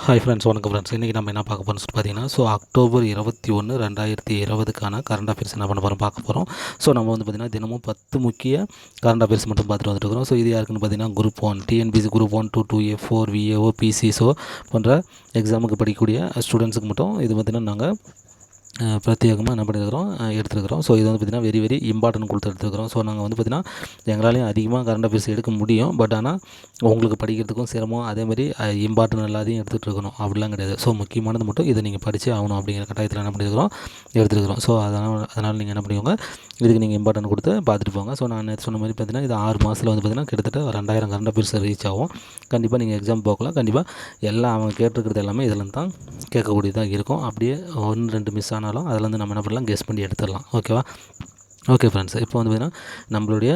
Hi friends வணக்கம் friends இன்றைக்கி நம்ம என்ன பார்க்க போகிறோம்னு சொல்லி பார்த்தீங்கன்னா ஸோ அக்டோபர் இருபத்தி ஒன்று ரெண்டாயிரத்தி இருபதுக்கான கரண்ட் அஃபேர்ஸ் என்ன பண்ண போகிறோம் பார்க்க போகிறோம் ஸோ நம்ம வந்து பார்த்திங்கன்னா தினமும் பத்து முக்கிய கரண்ட் அஃபேர்ஸ் மட்டும் பார்த்துட்டு வந்துட்டு இருக்கிறோம். ஸோ இது யாருக்குன்னு பார்த்தீங்கன்னா group one TNPSC group one two two A four VAO PC போன்ற எக்ஸாமுக்கு படிக்கக்கூடிய ஸ்டூடெண்ட்ஸுக்கு மட்டும் இது பார்த்திங்கன்னா நாங்கள் பிரத்யேகமாக என்ன பண்ணியிருக்கிறோம் எடுத்துருக்கிறோம். ஸோ இது வந்து பார்த்திங்கன்னா வெரி வெரி இம்பார்ட்டன்ட் கொடுத்து எடுத்துருக்கிறோம். ஸோ நாங்கள் வந்து பார்த்திங்கன்னா எங்களாலையும் அதிகமாக கரண்ட் அஃபேர்ஸ் எடுக்க முடியும். பட் ஆனால் உங்களுக்கு படிக்கிறதுக்கும் சிரமம். அதேமாதிரி இம்பார்ட்டன்ட் எல்லாத்தையும் எடுத்துகிட்டு இருக்கணும். அப்படிலாம் கிடையாது. ஸோ முக்கியமானது மட்டும் இதை நீங்கள் படித்து ஆகணும் அப்படிங்கிற கட்டாயத்தில் என்ன பண்ணியிருக்கிறோம் எடுத்துருக்கிறோம். ஸோ அதனால் அதனால் நீங்கள் என்ன பண்ணுவீங்க இதுக்கு நீங்கள் இம்பார்ட்டன்ட் கொடுத்து பார்த்துட்டு போங்க. ஸோ நான் நேற்று சொன்ன மாதிரி பார்த்தீங்கன்னா இது ஆறு மாதத்தில் வந்து பார்த்திங்கன்னா கிட்டத்தட்ட ரெண்டாயிரம் கரண்ட் அஃபேர்ஸ் ரீச் ஆகும். கண்டிப்பாக நீங்கள் எக்ஸாம் போகலாம். கண்டிப்பாக எல்லாம் அவங்க கேட்டிருக்கிறது எல்லாமே இதில் தான் கேட்கக்கூடியதாக இருக்கும். அப்படியே ஒன்று ரெண்டு மிஸ் ஆனால் சொன்னாலும் அதில் வந்து நம்ம என்ன பண்ணலாம் கெஸ் பண்ணி எடுத்துடலாம். ஓகேவா ஓகே ஃப்ரெண்ட்ஸ் இப்போ வந்து பார்த்திங்கன்னா நம்மளுடைய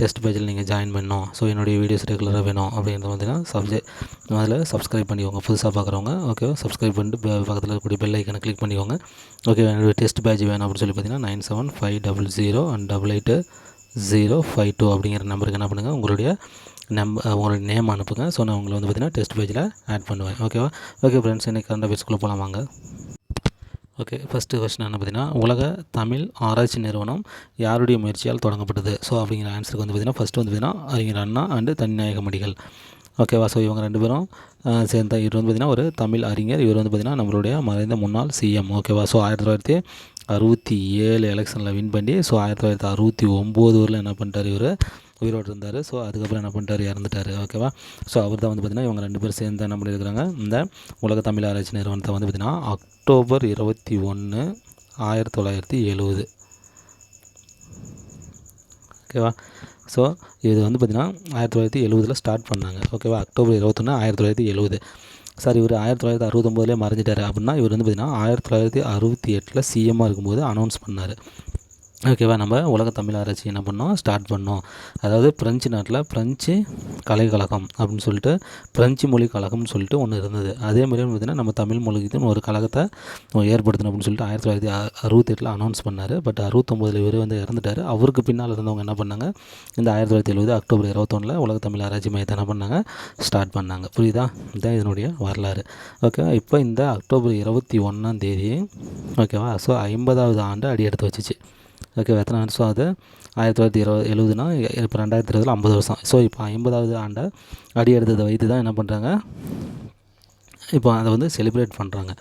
டெஸ்ட் பேஜில் நீங்கள் ஜாயின் பண்ணணும். ஸோ என்னுடைய வீடியோஸ் ரெகுலராக வேணும் அப்படின்றது பார்த்தீங்கன்னா சப்ஜெக்ட் அதில் சப்ஸ்கிரைப் பண்ணிக்கோங்க. புதுசாக பார்க்குறவங்க ஓகேவா சப்ஸ்கிரைப் பண்ணிட்டு பக்கத்தில் இருக்கக்கூடிய பெல் ஐக்கனை கிளிக் பண்ணிக்கோங்க. ஓகே என்னுடைய டெஸ்ட் பேஜ் வேணும் அப்படின்னு சொல்லி பார்த்தீங்கன்னா nine seven five double zero and double eight zero five two அப்படிங்கிற நம்பருக்கு என்ன பண்ணுங்கள் உங்களுடைய நம்ப உங்களுடைய நேம் அனுப்புங்க. ஸோ நான் உங்களை வந்து பார்த்தீங்கன்னா டெஸ்ட் பேஜில் ஆட் பண்ணுவேன். ஓகேவா ஓகே ஃப்ரெண்ட்ஸ் இன்றைக்கி கரண்ட் அஃபேர்ஸ்குள்ளே போகலாம் வாங்க. ஓகே ஃபஸ்ட்டு கொஸ்டின் என்ன பார்த்தீங்கன்னா உலக தமிழ் ஆராய்ச்சி நிறுவனம் யாருடைய முயற்சியால் தொடங்கப்பட்டது? ஸோ அப்படிங்கிற ஆன்சருக்கு வந்து பார்த்தீங்கன்னா ஃபஸ்ட்டு வந்து பார்த்தீங்கன்னா அறிஞர் அண்ணா அண்டு தனிநாயகமடிகள் ஓகேவா ஸோ இவங்க ரெண்டு பேரும் சேர்ந்த இவர் வந்து பார்த்திங்கன்னா ஒரு தமிழ் அறிஞர். இவர் வந்து பார்த்திங்கன்னா நம்மளுடைய மறைந்த முன்னாள் சிஎம் ஓகேவா ஸோ ஆயிரத்தி தொள்ளாயிரத்தி அறுபத்தி ஏழு எலெக்ஷனில் வின் பண்ணி ஸோ ஆயிரத்தி தொள்ளாயிரத்தி அறுபத்தி ஒம்பது வரல என்ன பண்ணிட்டார் இவர்? உயிரோடு இருந்தார். ஸோ அதுக்கப்புறம் என்ன பண்ணிட்டார்? இறந்துட்டார். ஓகேவா ஸோ அவர் தான் வந்து பார்த்திங்கன்னா இவங்க ரெண்டு பேரும் சேர்ந்து என்ன பண்ணியிருக்கிறாங்க? இந்த உலக தமிழ் ஆராய்ச்சி நிறுவனத்தை வந்து பார்த்திங்கன்னா அக்டோபர் இருபத்தி ஒன்று ஆயிரத்தி தொள்ளாயிரத்தி எழுபது ஓகேவா ஸோ இது வந்து பார்த்திங்கன்னா ஆயிரத்தி தொள்ளாயிரத்தி எழுபதில் ஸ்டார்ட் பண்ணாங்க. ஓகேவா அக்டோபர் இருபத்தொன்று ஆயிரத்தி தொள்ளாயிரத்தி எழுபது சார் இவர் ஆயிரத்தி தொள்ளாயிரத்தி அறுபத்தொம்போதுலேயே மறைஞ்சிட்டாரு. அப்படின்னா இவர் வந்து பார்த்திங்கன்னா ஆயிரத்தி தொள்ளாயிரத்தி அறுபத்தி எட்டில் சிஎம்மாக இருக்கும்போது அனௌன்ஸ் பண்ணார். ஓகேவா நம்ம உலக தமிழ் ஆராய்ச்சி என்ன பண்ணோம்? ஸ்டார்ட் பண்ணோம். அதாவது பிரெஞ்சு நாட்டில் பிரெஞ்சு கலைக்கழகம் அப்படின்னு சொல்லிட்டு பிரெஞ்சு மொழி கழகம்னு சொல்லிட்டு ஒன்று இருந்தது. அதே மாதிரி பார்த்திங்கன்னா நம்ம தமிழ் மொழிக்குன்னு ஒரு கழகத்தை ஏற்படுத்தணும் அப்படின்னு சொல்லிட்டு ஆயிரத்தி தொள்ளாயிரத்தி அறுபத்தெட்டில் அனௌன்ஸ் பண்ணார். பட் அறுபத்தொம்போதில் இவர் வந்து இறந்துட்டார். அவருக்கு பின்னால் இருந்தவங்க என்ன பண்ணாங்க? இந்த ஆயிரத்தி தொள்ளாயிரத்தி எழுபது அக்டோபர் இருபத்தொன்னில் உலக தமிழ் ஆராய்ச்சி மையத்தை என்ன பண்ணாங்க? ஸ்டார்ட் பண்ணாங்க. புரியுதா? இதுதான் இதனுடைய வரலாறு. ஓகேவா இப்போ இந்த அக்டோபர் இருபத்தி ஒன்றாம் தேதி ஓகேவா ஸோ ஐம்பதாவது ஆண்டு அடி எடுத்து வச்சுச்சு. ஓகேவா எத்தனை வருஷம் அது ஆயிரத்தி தொள்ளாயிரத்தி இருபது எழுபதுனா இப்போ ரெண்டாயிரத்தி இருபதில் ஐம்பது வருஷம். ஸோ இப்போ ஐம்பதாவது ஆண்டை அடி எடுத்ததை வைத்து தான் என்ன பண்ணுறாங்க இப்போ அதை வந்து செலிப்ரேட் பண்ணுறாங்க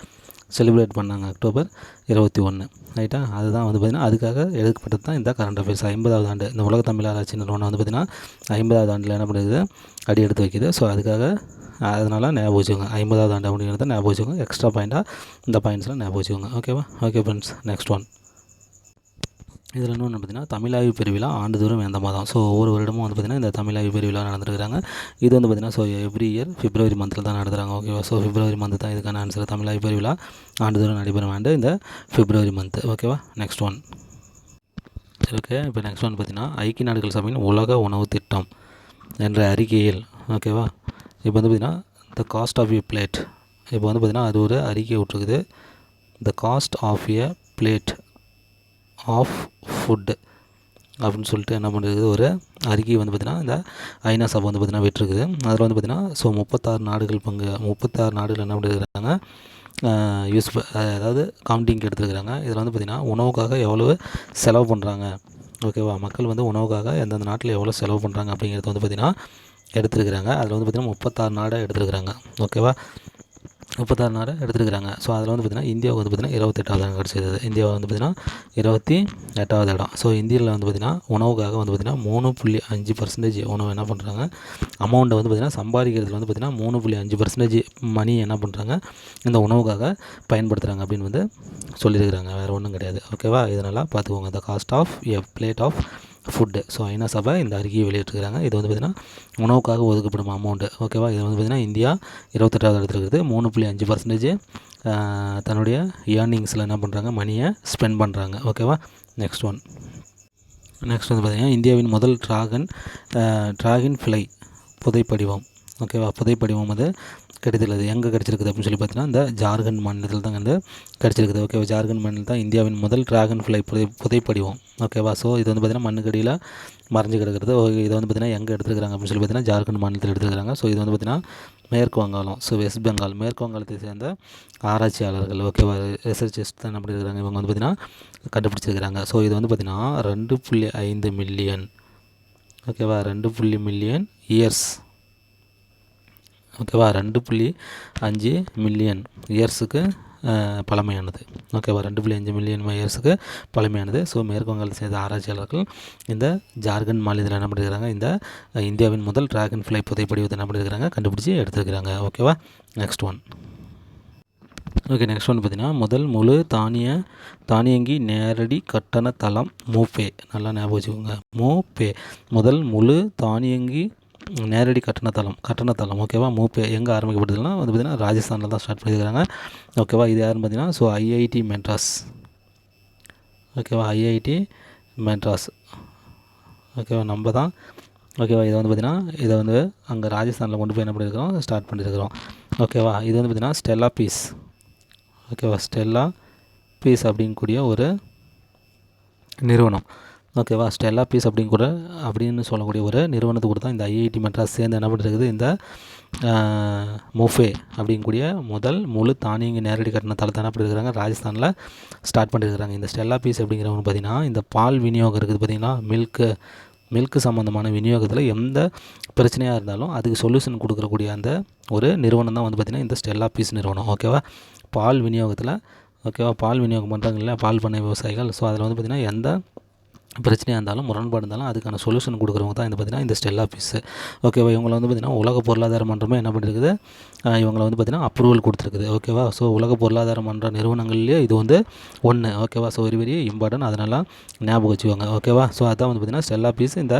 செலிப்ரேட் பண்ணாங்க அக்டோபர் இருபத்தி ஒன்று ரைட்டா அதுதான் வந்து பார்த்திங்கன்னா அதுக்காக எடுக்கப்பட்டது தான் இந்த கரண்ட் அஃபேர்ஸ் ஐம்பதாவது ஆண்டு இந்த உலக தமிழ் ஆராய்ச்சி நிறுவனம் வந்து பார்த்திங்கன்னா ஐம்பதாவது ஆண்டில் என்ன பண்ணுறது அடி எடுத்து வைக்கிது. ஸோ அதுக்காக அதனால் ஞாபகம் வச்சுக்கோங்க. ஐம்பதாவது ஆண்டு அப்படிங்கிறத ஞாபகம் வச்சுக்கோங்க. எக்ஸ்ட்ரா பாயிண்ட்டாக இந்த பாயிண்ட்ஸ்லாம் ஞாபகம் வச்சுக்கோங்க. ஓகேவா ஓகே ஃப்ரெண்ட்ஸ் நெக்ஸ்ட் ஒன் இதில் இன்னொன்று பார்த்தீங்கன்னா தமிழாய்வு பெருவிழா ஆண்டுதோறும் எந்த மாதம் ஸோ ஒவ்வொரு வருடமும் வந்து பார்த்திங்கன்னா இந்த தமிழாய்வு பெருவிழா நடந்துருக்காங்க இது வந்து பார்த்திங்கன்னா ஸோ எவ்ரி இயர் பிப்ரவரி மந்தில் தான் நடத்துகிறாங்க ஓகேவா ஸோ பிப்ரவரி மந்த் தான் இதுக்கான ஆன்சர் தமிழாய்வு பெருவிழா ஆண்டுதோறும் நடைபெறும் ஆண்டு இந்த பிப்ரவரி மந்த் ஓகேவா நெக்ஸ்ட் ஒன் சரி ஓகே இப்போ நெக்ஸ்ட் ஒன் பார்த்திங்கன்னா ஐக்கிய நாடுகள் சபையின் உலக உணவு திட்டம் என்ற அறிக்கையில். ஓகேவா இப்போ வந்து பார்த்திங்கன்னா the cost of a plate இப்போ வந்து பார்த்திங்கன்னா அது ஒரு அறிக்கை விட்ருக்குது the cost of a plate of food அப்படின்னு சொல்லிட்டு என்ன பண்ணுறது ஒரு அறிக்கை வந்து பார்த்திங்கன்னா இந்த ஐநா சபை வந்து பார்த்திங்கன்னா விட்டுருக்குது. அதில் வந்து பார்த்திங்கன்னா ஸோ முப்பத்தாறு நாடுகள் பங்கு முப்பத்தாறு நாடுகள் என்ன பண்ணிருக்கிறாங்க? யூஸ் அதாவது கவுண்டிங் எடுத்துருக்குறாங்க. இதில் வந்து பார்த்திங்கன்னா உணவுக்காக எவ்வளவு செலவு பண்ணுறாங்க ஓகேவா மக்கள் வந்து உணவுக்காக எந்தெந்த நாட்டில் எவ்வளோ செலவு பண்ணுறாங்க அப்படிங்கிறது வந்து பார்த்திங்கன்னா எடுத்துருக்குறாங்க. அதில் வந்து பார்த்திங்கன்னா முப்பத்தாறு நாடாக எடுத்துருக்குறாங்க. ஓகேவா முப்பத்தாறு நாடு எடுத்துருக்கிறாங்க. ஸோ அதில் வந்து பார்த்திங்கன்னா இந்தியாவுக்கு வந்து பார்த்திங்கன்னா இருபத்தெட்டாவது இடம் கிடச்சிது. இந்தியா வந்து பார்த்திங்கன்னா இருபத்தி எட்டாவது இடம். ஸோ இந்தியாவில் வந்து பார்த்திங்கன்னா உணவுக்காக வந்து பார்த்திங்கன்னா மூணு புள்ளி அஞ்சு பர்சன்டேஜ் உணவு என்ன பண்ணுறாங்க அமௌண்ட்டை வந்து பார்த்திங்கன்னா சம்பாதிக்கிறதுல வந்து பார்த்திங்கன்னா மூணு புள்ளி அஞ்சு பர்சன்டேஜ் மணி என்ன பண்ணுறாங்க இந்த உணவுக்காக பயன்படுத்துகிறாங்க அப்படின்னு வந்து சொல்லியிருக்கிறாங்க. வேறு ஒன்றும் கிடையாது. ஓகேவா இதனால் பார்த்துக்கோங்க the cost of a plate of food so ஐநா சபை இந்த அறிக்கையை வெளியிட்டிருக்கிறாங்க. இது வந்து பார்த்திங்கன்னா உணவுக்காக ஒதுக்கப்படும் அமௌண்ட்டு ஓகேவா இது வந்து பார்த்திங்கன்னா இந்தியா இருபத்தெட்டாவது இடத்துல இருக்குது மூணு புள்ளி அஞ்சு பர்சன்டேஜ் தன்னுடைய ஏர்னிங்ஸில் என்ன பண்ணுறாங்க மணியை ஸ்பெண்ட் பண்ணுறாங்க ஓகேவா நெக்ஸ்ட் ஒன் நெக்ஸ்ட் வந்து பார்த்திங்கன்னா இந்தியாவின் முதல் ட்ராகன் ட்ராகன் ஃப்ளை புதைப்படிவம். ஓகேவா புதைப்படிவம் வந்து கிடைத்துள்ளது எங்கே கிடச்சிருக்குது அப்படின்னு சொல்லி பார்த்தீங்கன்னா இந்த ஜார்க்கண்ட் மாநிலத்தில் தான் வந்து கிடச்சிருக்குது ஓகேவா ஜார்க்கண்ட் மாநிலம் தான் இந்தியாவின் முதல் டிராகன் ஃப்ளை புதை புதைப்படிவம். ஓகேவா ஸோ இது வந்து பார்த்திங்கன்னா மண்ணுக்கடியில் மறைஞ்சு கிடக்கிறது. இதை இது வந்து பார்த்திங்கன்னா எங்கே எடுத்துருக்காங்க அப்படின்னு சொல்லி பார்த்தீங்கன்னா ஜார்க்கண்ட் மாநிலத்தில் எடுத்துருக்காங்க ஸோ இது வந்து பார்த்திங்கன்னா மேற்கு வங்காளம். ஸோ வெஸ்ட் பெங்கால் மேற்கு வங்காளத்தை சேர்ந்த ஆராய்ச்சியாளர்கள். ஓகேவா ரிசர்ச்சர்ஸ் தான் என்ன இருக்கிறாங்க. இவங்க வந்து பார்த்திங்கன்னா கண்டுபிடிச்சிருக்கிறாங்க. ஸோ இது வந்து பார்த்திங்கன்னா ரெண்டு புள்ளி ஐந்து மில்லியன் ஓகேவா ரெண்டு புள்ளி மில்லியன் இயர்ஸ் ஓகேவா? ரெண்டு புள்ளி அஞ்சு மில்லியன் இயர்ஸுக்கு பழமையானது. ஓகேவா? ரெண்டு புள்ளி அஞ்சு மில்லியன் இயர்ஸுக்கு பழமையானது. ஸோ மேற்கு வங்காளத்தை சேர்ந்த ஆராய்ச்சியாளர்கள் இந்த ஜார்க்கண்ட் மாநிலத்தில் என்ன பண்ணியிருக்கிறாங்க இந்த இந்தியாவின் முதல் டிராகன் ஃப்ளை புதைப்படிவத்தை என்ன பண்ணியிருக்கிறாங்க கண்டுபிடிச்சி எடுத்துருக்கிறாங்க. ஓகேவா? Next one okay next one பார்த்தீங்கன்னா முதல் முழு தானிய தானியங்கி நேரடி கட்டண தளம் மூபே நல்லா ஞாபகம் வச்சுக்கோங்க. மூபே முதல் முழு தானியங்கி நேரடி கட்டண தளம் கட்டண தளம் ஓகேவா மூப்பே எங்கே ஆரம்பிக்கப்படுதுன்னா வந்து பார்த்திங்கன்னா ராஜஸ்தானில் தான் ஸ்டார்ட் பண்ணியிருக்காங்க. ஓகேவா இது யாருன்னு பார்த்தீங்கன்னா ஸோ ஐஐடி மெட்ராஸ் ஓகேவா ஐஐடி மெட்ராஸ் ஓகேவா நம்ம தான். ஓகேவா இதை வந்து பார்த்திங்கன்னா இதை வந்து அங்கே ராஜஸ்தானில் கொண்டு போய் என்ன பண்ணியிருக்கிறோம் ஸ்டார்ட் பண்ணியிருக்கிறோம் ஓகேவா இது வந்து பார்த்திங்கன்னா ஸ்டெல்லா பீஸ் ஓகேவா ஸ்டெல்லா பீஸ் அப்படிங்கக்கூடிய ஒரு நிறுவனம். ஓகேவா ஸ்டெல்லா பீஸ் அப்படின்னு கூட அப்படின்னு சொல்லக்கூடிய ஒரு நிறுவனத்துக்கு கூட தான் இந்த ஐஐடி மெட்ராஸ் சேர்ந்து என்ன பண்ணிருக்குது இந்த முஃபே அப்படிங்கக்கூடிய முதல் முழு தானியங்கி நேரடி கட்டண தளத்தை என்ன பண்ணியிருக்கிறாங்க ராஜஸ்தானில் ஸ்டார்ட் பண்ணியிருக்கிறாங்க இந்த ஸ்டெல்லா பீஸ் அப்படிங்கிறவங்க பார்த்திங்கன்னா இந்த பால் விநியோகம் இருக்குது பார்த்திங்கன்னா மில்க்கு மில்க்கு சம்மந்தமான விநியோகத்தில் எந்த பிரச்சனையாக இருந்தாலும் அதுக்கு சொல்யூஷன் கொடுக்கக்கூடிய அந்த ஒரு நிறுவனம் தான் வந்து பார்த்திங்கன்னா இந்த ஸ்டெல்லா பீஸ் நிறுவனம். ஓகேவா பால் விநியோகத்தில் ஓகேவா பால் விநியோகம் பண்ணுறாங்க இல்லை பால் பண்ணை விவசாயிகள். ஸோ அதில் வந்து பார்த்திங்கன்னா எந்த பிரச்சனையாக இருந்தாலும் முரண்பாடு இருந்தாலும் அதுக்கான சொல்யூஷன் கொடுக்குறவங்க தான் இந்த பார்த்திங்கன்னா இந்த ஸ்டெல் ஆஃபீஸு ஓகேவா இவங்களை வந்து பார்த்திங்கன்னா உலக பொருளாதார மன்றமே என்ன பண்ணிருக்குது? இவங்களை வந்து பார்த்திங்கன்னா அப்ரூவல் கொடுத்துருக்குது. ஓகேவா ஸோ உலக பொருளாதார மன்ற நிறுவனங்கள்லேயே இது வந்து ஒன்று ஓகேவா ஸோ வெரி வெரி இம்பார்ட்டன்ட் அதனால் ஞாபகம் வச்சுக்கோங்க. ஓகேவா ஸோ அதான் வந்து பார்த்திங்கன்னா ஸ்டெல் ஆஃபீஸ் இந்த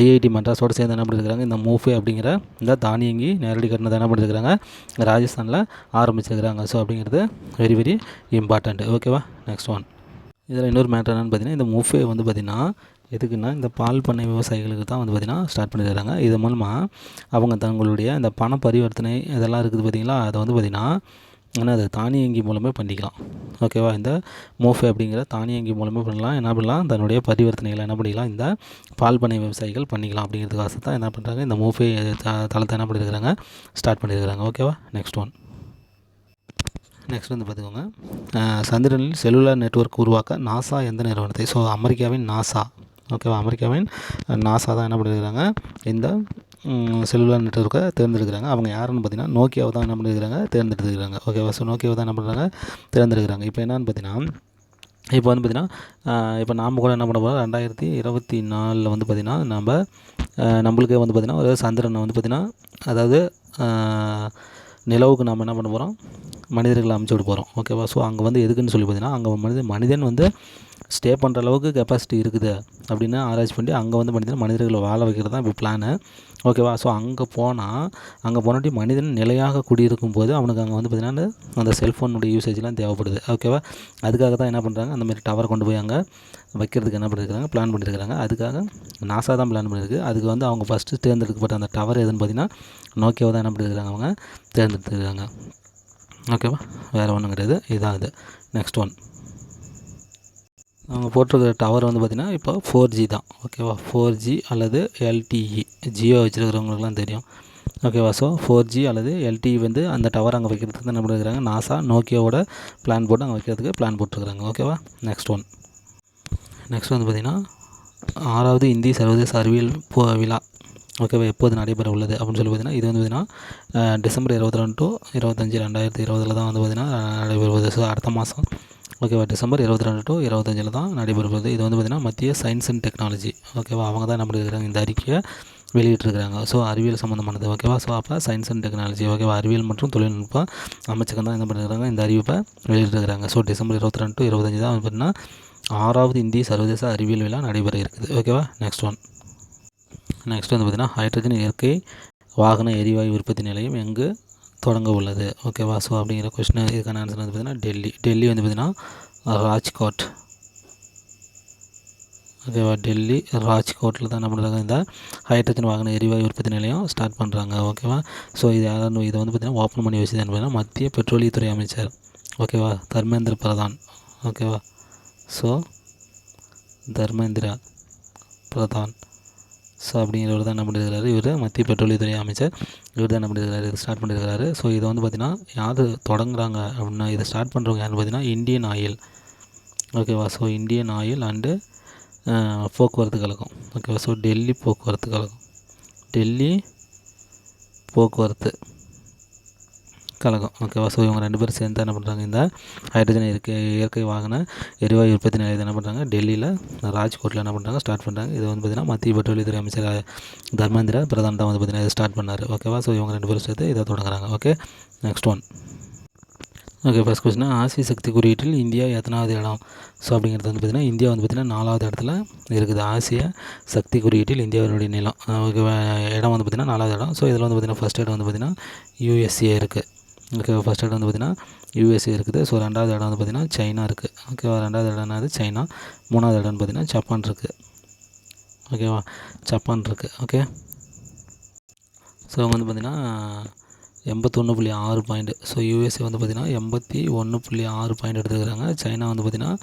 ஐஐடி மெட்ராஸோடு சேர்ந்து என்ன பண்ணியிருக்காங்க இந்த மூஃபே அப்படிங்கிற இந்த தானியங்கி நேரடி கட்டணத்தை என்ன பண்ணியிருக்காங்க ராஜஸ்தானில் ஆரம்பிச்சிருக்கிறாங்க. ஸோ அப்படிங்கிறது வெரி வெரி இம்பார்ட்டண்ட் ஓகேவா நெக்ஸ்ட் ஒன் இதில் இன்னொரு மேட்டர் என்னென்னு பார்த்தீங்கன்னா இந்த முஃபே வந்து பார்த்திங்கன்னா எதுக்குன்னா இந்த பால் பண்ணை விவசாயிகளுக்கு தான் வந்து பார்த்திங்கன்னா ஸ்டார்ட் பண்ணிடுறாங்க இது மூலமாக அவங்க தங்களுடைய இந்த பண பரிவர்த்தனை இதெல்லாம் இருக்குது பார்த்திங்களா? அதை வந்து பார்த்திங்கன்னா ஆனால் அது தானியங்கி மூலமே பண்ணிக்கலாம். ஓகேவா இந்த மோஃபே அப்படிங்கிற தானியங்கி மூலமே பண்ணலாம். என்ன பண்ணலாம்? தன்னுடைய பரிவர்த்தனைகளை என்ன பண்ணிக்கலாம்? இந்த பால் பண்ணை விவசாயிகள் பண்ணிக்கலாம் அப்படிங்கிறதுக்காக தான் என்ன பண்ணுறாங்க இந்த மோஃபே த- தளத்தை என்ன பண்ணியிருக்கிறாங்க ஸ்டார்ட் பண்ணியிருக்கிறாங்க ஓகேவா நெக்ஸ்ட் ஒன் நெக்ஸ்ட் வந்து பார்த்துக்கோங்க. சந்திரனில் செல்லுலார் நெட்வொர்க் உருவாக்க நாசா எந்த நிறுவனத்தை? ஸோ அமெரிக்காவின் நாசா ஓகேவா அமெரிக்காவின் நாசா தான் என்ன பண்ணியிருக்கிறாங்க இந்த செல்லுலார் நெட்வொர்க்கை தேர்ந்தெடுக்கிறாங்க. அவங்க யாருன்னு பார்த்தீங்கன்னா நோக்கியாவை தான் என்ன பண்ணியிருக்கிறாங்க தேர்ந்தெடுத்துக்கிறாங்க ஓகேவா ஸோ நோக்கியாவை தான் என்ன பண்ணுறாங்க தேர்ந்தெடுக்கிறாங்க. இப்போ என்னன்னு பார்த்தீங்கன்னா இப்போ வந்து பார்த்திங்கன்னா இப்போ நாம் கூட என்ன பண்ண போகிறோம் ரெண்டாயிரத்தி இருபத்தி நாலில் வந்து பார்த்திங்கன்னா நம்ம நம்மளுக்கே வந்து பார்த்திங்கன்னா ஒரு சந்திரனை வந்து பார்த்திங்கன்னா அதாவது நிலவுக்கு நாம் என்ன பண்ண போகிறோம் மனிதர்களை அமுச்சு விட்டு போகிறோம் ஓகேவா ஸோ அங்கே வந்து எதுக்குன்னு சொல்லி பார்த்தீங்கன்னா அங்கே மனித மனிதன் வந்து ஸ்டே பண்ணுற அளவுக்கு கெப்பாசிட்டி இருக்குது அப்படின்னு ஆராய்ச்சி பண்ணி அங்கே வந்து மனிதன் மனிதர்களை வாழ வைக்கிறது தான் இப்போ பிளானு ஓகேவா ஸோ அங்கே போனால் அங்கே போனாட்டி மனிதன் நிலையாக குடியிருக்கும் போது அவனுக்கு அங்கே வந்து பார்த்திங்கன்னா அந்த- அந்த செல்ஃபோனுடைய யூசேஜ்லாம் தேவைப்படுது. ஓகேவா அதுக்காக தான் என்ன பண்ணுறாங்க அந்த மாதிரி டவர் கொண்டு போய் அங்கே வைக்கிறதுக்கு என்ன பண்ணியிருக்காங்க பிளான் பண்ணியிருக்காங்க அதுக்காக நாசா தான் பிளான் பண்ணியிருக்கு அதுக்கு வந்து அவங்க ஃபஸ்ட்டு தேர்ந்தெடுக்கப்பட்ட அந்த டவர் எதுன்னு பார்த்தீங்கன்னா நோக்கியாவை தான் என்ன பண்ணியிருக்காங்க அவங்க தேர்ந்தெடுத்துருக்காங்க. ஓகேவா வேறு ஒன்றும் கிடையாது. இதான் இது. நெக்ஸ்ட் ஒன் அவங்க போட்டிருக்கிற டவர் வந்து பார்த்திங்கன்னா இப்போ ஃபோர் ஜி தான். ஓகேவா ஃபோர் ஜி அல்லது எல்டிஇ ஜியோ வச்சுருக்கிறவங்களுக்குலாம் தெரியும். ஓகேவா ஸோ ஃபோர் ஜி அல்லது எல்டிஇ வந்து அந்த டவர் அங்கே வைக்கிறதுக்கு தான் என்ன பண்ணிருக்காங்க நாசா நோக்கியோட பிளான் போட்டு அங்கே வைக்கிறதுக்கு பிளான் போட்டிருக்கிறாங்க. ஓகேவா நெக்ஸ்ட் ஒன் நெக்ஸ்ட் வந்து பார்த்திங்கன்னா ஆறாவது இந்திய சர்வதேச அறிவியல் போ விழா. ஓகேவா எப்போது நடைபெற உள்ளது அப்படின்னு சொல்லி பார்த்தீங்கன்னா இது வந்து பார்த்திங்கன்னா டிசம்பர் இருபத்தி ரெண்டு டு இருபத்தஞ்சி ரெண்டாயிரத்தி இருபதில் தான் வந்து பார்த்திங்கன்னா நடைபெறுவது. ஸோ அடுத்த மாதம் ஓகேவா டிசம்பர் இருபத்தி ரெண்டு டு இருபத்தஞ்சில் தான் நடைபெறுவது. இது வந்து பார்த்திங்கன்னா மத்திய சயின்ஸ் அண்ட் டெக்னாலஜி ஓகேவா அவங்க தான் என்ன பண்ணியிருக்கிறாங்க இந்த அறிக்கையை வெளியிட்டிருக்கிறாங்க ஸோ அறிவியல் சம்மந்தமானது ஓகேவா. ஸோ அப்போ சயின்ஸ் அண்ட் டெக்னாலஜி ஓகேவா அறிவியல் மற்றும் தொழில்நுட்ப அமைச்சகம் தான் என்ன பண்ணியிருக்காங்க இந்த அறிவிப்பை வெளியிட்டிருக்கிறாங்க ஸோ டிசம்பர் இருபத்தி ரெண்டு டு இருபத்தஞ்சி தான் வந்து பார்த்திங்கன்னா ஆறாவது இந்திய சர்வதேச அறிவியல் விழா நடைபெற இருக்குது ஓகேவா. நெக்ஸ்ட் ஒன் நெக்ஸ்ட் வந்து பார்த்திங்கன்னா ஹைட்ரஜன் இயற்கை வாகன எரிவாயு உற்பத்தி நிலையம் எங்கு தொடங்க உள்ளது? ஓகேவா ஸோ அப்படிங்கிற கொஸ்டின் இதுக்கான ஆன்சர் வந்து பார்த்திங்கன்னா டெல்லி. டெல்லி வந்து பார்த்திங்கன்னா ராஜ்கோட். ஓகேவா டெல்லி ராஜ்கோட்டில் தான் என்ன இந்த ஹைட்ரஜன் வாகன எரிவாயு உற்பத்தி நிலையம் ஸ்டார்ட் பண்ணுறாங்க ஓகேவா ஸோ இது யாரும் இதை வந்து பார்த்திங்கன்னா ஓப்பன் பண்ணி வச்சது பார்த்தீங்கன்னா மத்திய பெட்ரோலியத்துறை அமைச்சர். ஓகேவா தர்மேந்திர பிரதான். ஓகேவா ஸோ தர்மேந்திரா பிரதான். ஸோ அப்படிங்கிறவர் தான் என்ன பண்ணியிருக்கிறாரு இவர் மத்திய பெட்ரோலியத்துறை அமைச்சர். இவர் தான் என்ன பண்ணியிருக்கிறாரு ஸ்டார்ட் பண்ணியிருக்கிறாரு ஸோ இதை வந்து பார்த்திங்கன்னா யார் தொடங்குறாங்க அப்படின்னா இதை ஸ்டார்ட் பண்ணுறவங்க யாருன்னு பார்த்தீங்கன்னா இந்தியன் ஆயில். ஓகேவா ஸோ இந்தியன் ஆயில் அண்டு போக்குவரத்து கழகம் ஓகேவா ஸோ டெல்லி போக்குவரத்து கழகம் டெல்லி போக்குவரத்து. கழகம். ஓகேவா? ஸோ இவங்க ரெண்டு பேரும் சேர்ந்து என்ன பண்ணுறாங்க இந்த ஹைட்ரஜன் இயற்கை இயற்கை வாகன எரிவாயு உற்பத்தி நிலையத்தை என்ன பண்ணுறாங்க டெல்லியில் ராஜ்கோட்டில் என்ன பண்ணுறாங்க ஸ்டார்ட் பண்ணுறாங்க இது வந்து பார்த்திங்கன்னா மத்திய பெட்ரோலியத்துறை அமைச்சர் தர்மேந்திர பிரதான் தான் வந்து பார்த்திங்கன்னா இதை ஸ்டார்ட் பண்ணார். ஓகேவா? ஸோ இவங்க ரெண்டு பேரும் சேர்த்து இதை தொடங்குறாங்க. Okay next one okay first கொஸ்டினா ஆசிய சக்தி குறியீட்டில் இந்தியா எத்தனாவது இடம்? ஸோ அப்படிங்கிறது வந்து பார்த்திங்கன்னா இந்தியா வந்து பார்த்திங்கன்னா நாலாவது இடத்துல இருக்குது. ஆசிய சக்தி குறியீட்டில் இந்தியாவினுடைய நிலம். ஓகே இடம் வந்து பார்த்திங்கன்னா நாலாவது இடம். ஸோ இதில் வந்து பார்த்திங்கன்னா ஃபஸ்ட் இடம் வந்து பார்த்திங்கன்னா யூஎஸ்ஏ இருக்குது ஓகே ஃபஸ்ட் இடம் வந்து பார்த்திங்கன்னா யூஎஸ்ஏ இருக்குது. ஸோ ரெண்டாவது இடம் வந்து பார்த்திங்கன்னா சைனா இருக்குது ஓகேவா ரெண்டாவது இடம் என்னது? சைனா மூணாவது இடம்னு பார்த்திங்கன்னா ஜப்பான் இருக்குது ஓகேவா ஜப்பான் இருக்குது ஓகே ஸோ அவங்க வந்து பார்த்திங்கன்னா எண்பத்தொன்று புள்ளி ஆறு பாயிண்ட் ஸோ யூஎஸ்ஏ வந்து பார்த்திங்கன்னா எண்பத்தி ஒன்று புள்ளி ஆறு பாயிண்ட் எடுத்துருக்குறாங்க. சைனா வந்து பார்த்திங்கன்னா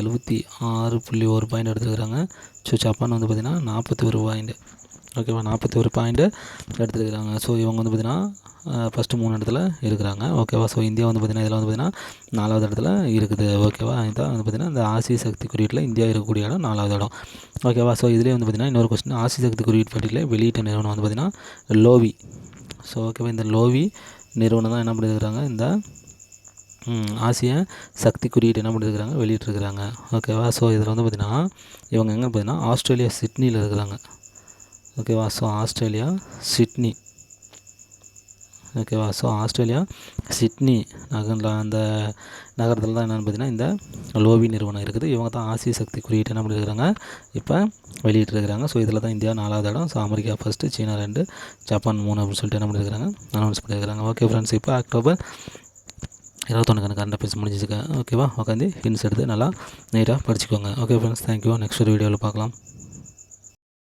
எழுபத்தி ஆறு புள்ளி ஒரு பாயிண்ட் எடுத்துருக்குறாங்க. ஸோ ஜப்பான் வந்து பார்த்திங்கன்னா நாற்பத்தி ஒரு பாயிண்ட் ஓகேவா நாற்பத்தி ஒரு பாயிண்ட்டு எடுத்துருக்கிறாங்க. ஸோ இவங்க வந்து பார்த்திங்கன்னா ஃபஸ்ட்டு மூணு இடத்துல இருக்கிறாங்க. ஓகேவா ஸோ இந்தியா வந்து பார்த்திங்கன்னா இதில் வந்து பார்த்திங்கன்னா நாலாவது இடத்துல இருக்குது. ஓகேவா இதான் வந்து பார்த்திங்கன்னா இந்த ஆசிய சக்தி குறியீட்டில் இந்தியா இருக்கக்கூடிய இடம் நாலாவது இடம். ஓகேவா ஸோ இதிலே வந்து பார்த்திங்கன்னா இன்னொரு கொஸ்டின் ஆசிய சக்தி குறியீட்டு பட்டியலில் வெளியிட்ட நிறுவனம் வந்து பார்த்திங்கன்னா லோவி. ஸோ ஓகேவா இந்த லோவி நிறுவனம் தான் என்ன பண்ணியிருக்கிறாங்க இந்த ஆசிய சக்தி குறியீட்டு என்ன பண்ணியிருக்கிறாங்க வெளியிட்டிருக்கிறாங்க. ஓகேவா ஸோ இதில் வந்து பார்த்திங்கன்னா இவங்க எங்கே பார்த்தீங்கன்னா ஆஸ்திரேலியா சிட்னியில் இருக்கிறாங்க. ஓகேவா ஸோ ஆஸ்திரேலியா சிட்னி. ஓகேவா ஸோ ஆஸ்திரேலியா சிட்னி நகரில் அந்த நகரத்தில் தான் என்னென்னு பார்த்தீங்கன்னா இந்த லோவி நிறுவனம் இருக்குது. இவங்க தான் ஆசிய சக்தி குறியீட்டு என்ன பண்ணியிருக்கிறாங்க இப்போ வெளியிட்டிருக்கிறாங்க. ஸோ இதில் தான் இந்தியா நாலாவது இடம். ஸோ அமெரிக்கா ஃபஸ்ட்டு சீனா ரெண்டு ஜப்பான் மூணு அப்படின்னு சொல்லிட்டு என்ன பண்ணியிருக்கிறாங்க அனௌன்ஸ் பண்ணியிருக்கிறாங்க ஓகே ஃப்ரெண்ட்ஸ் இப்போ அக்டோபர் இருபத்தொன்னுக்கான கரண்ட் அஃபேர்ஸ் முடிஞ்சிருக்கேன் ஓகேவா உட்காந்து ஹின்ஸ் எடுத்து நல்லா நீட்டாக படிச்சுக்கோங்க. ஓகே ஃப்ரெண்ட்ஸ் தேங்க்யூ நெக்ஸ்ட் ஒரு வீடியோவில் பார்க்கலாம்.